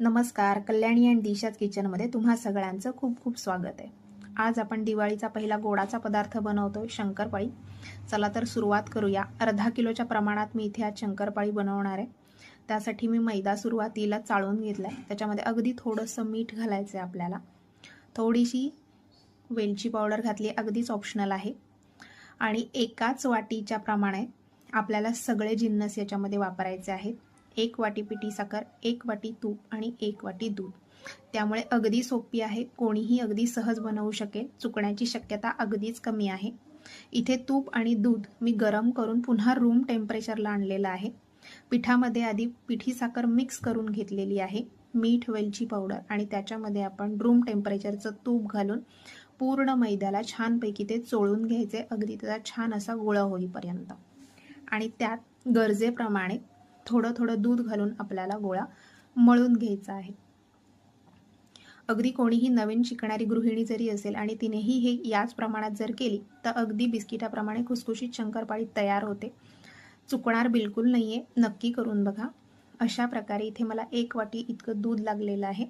नमस्कार कल्याणी अँड दिशाच किचनमध्ये तुम्हा सगळ्यांचं खूप खूप स्वागत आहे. आज आपण दिवाळीचा पहिला गोडाचा पदार्थ बनवतो शंकरपाळी. चला तर सुरुवात करूया. अर्धा किलोच्या प्रमाणात मी इथे आज शंकरपाळी बनवणार आहे. त्यासाठी मी मैदा सुरुवातीला चाळून घेतला आहे त्याच्यामध्ये अगदी थोडंसं मीठ घालायचं आहे आपल्याला. थोडीशी वेलची पावडर घातली अगदीच ऑप्शनल आहे. आणि एकाच वाटीच्या प्रमाणे आपल्याला सगळे जिन्नस याच्यामध्ये वापरायचे आहेत. एक वाटी पिठी साखर एक वाटी तूप आणि एक वाटी दूध. त्यामुळे अगदी सोपी आहे. कोणीही अगदी सहज बनवू शकेल. चुकण्याची शक्यता अगदीच कमी आहे. इथे तूप आणि दूध मी गरम करून पुन्हा रूम टेम्परेचरला आणलेलं आहे. पिठामध्ये आधी पिठी साखर मिक्स करून घेतलेली आहे. मीठ वेलची पावडर आणि त्याच्यामध्ये आपण रूम टेम्परेचरचं तूप घालून पूर्ण मैद्याला छानपैकी ते चोळून घ्यायचे. अगदी त्याचा छान असा गोळा होईपर्यंत. आणि त्यात गरजेप्रमाणे थोडं थोडं दूध घालून आपल्याला गोळा मळून घ्यायचा आहे. अगदी कोणीही नवीन शिकणारी गृहिणी जरी असेल आणि तिनेही हे याच प्रमाणात जर केली तर अगदी बिस्किटाप्रमाणे खुसखुशीत शंकरपाळी तयार होते. चुकणार बिलकुल नाही आहे नक्की करून बघा. अशा प्रकारे इथे मला एक वाटी इतकं दूध लागलेलं आहे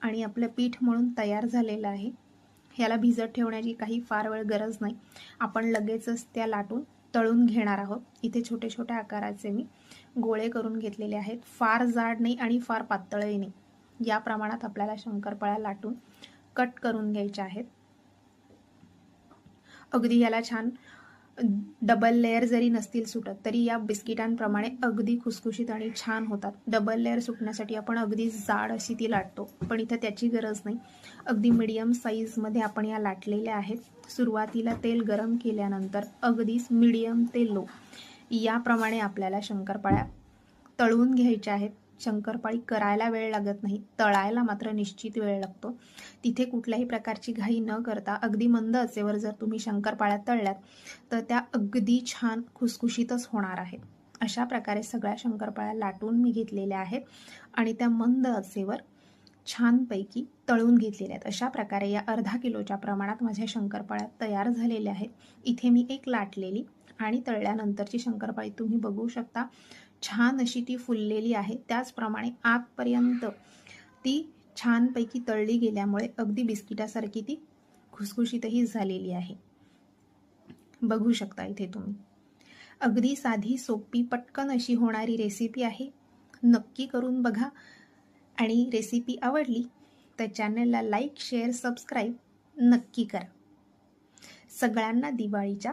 आणि आपलं पीठ म्हणून तयार झालेलं आहे. ह्याला भिजत ठेवण्याची काही फार वेळ गरज नाही. आपण लगेचच त्या लाटून तळून घेणार आहोत. इथे छोटे छोट्या आकाराचे मी गोळे करून घेतलेले आहेत. फार जाड नाही आणि फार पातळही नाही. या प्रमाणात आपल्याला शंकरपाळ्या लाटून कट करून घ्यायच्या आहेत. अगदी याला छान डबल लेअर जरी नसतील सुटत तरी या बिस्किटांप्रमाणे अगदी खुसखुशीत आणि छान होतात. डबल लेअर सुटण्यासाठी आपण अगदी जाड अशी ती लाटतो पण इथं त्याची गरज नाही. अगदी मिडियम साईजमध्ये आपण या लाटलेल्या आहेत. सुरुवातीला तेल गरम केल्यानंतर अगदीच मिडियम ते लो याप्रमाणे आपल्याला शंकरपाळ्या तळून घ्यायच्या आहेत. शंकरपाळी करायला वेळ लागत नाही. तळायला मात्र निश्चित वेळ लागतो. तिथे कुठल्याही प्रकारची घाई न करता अगदी मंद असेवर जर तुम्ही शंकरपाळ्या तळल्यात तर त्या अगदी छान खुसखुशीतच होणार आहेत. अशा प्रकारे सगळ्या शंकरपाळ्या लाटून मी घेतलेल्या आहेत आणि त्या मंद असेवर छानपैकी तळून घेतलेल्या आहेत. अशा प्रकारे या अर्धा किलोच्या प्रमाणात माझ्या शंकरपाळ्या तयार झालेल्या आहेत. इथे मी एक लाटलेली आणि तळल्यानंतरची शंकरपाळी तुम्ही बघू शकता. छान अशी ती फुललेली आहे. त्याचप्रमाणे आतपर्यंत ती छानपैकी तळली गेल्यामुळे अगदी बिस्किटासारखी ती खुसखुशीतही झालेली आहे. बघू शकता इथे तुम्ही. अगदी साधी सोपी पटकन अशी होणारी रेसिपी आहे. नक्की करून बघा. आणि रेसिपी आवडली तर चॅनलला लाईक शेअर सबस्क्राईब नक्की करा. सगळ्यांना दिवाळीच्या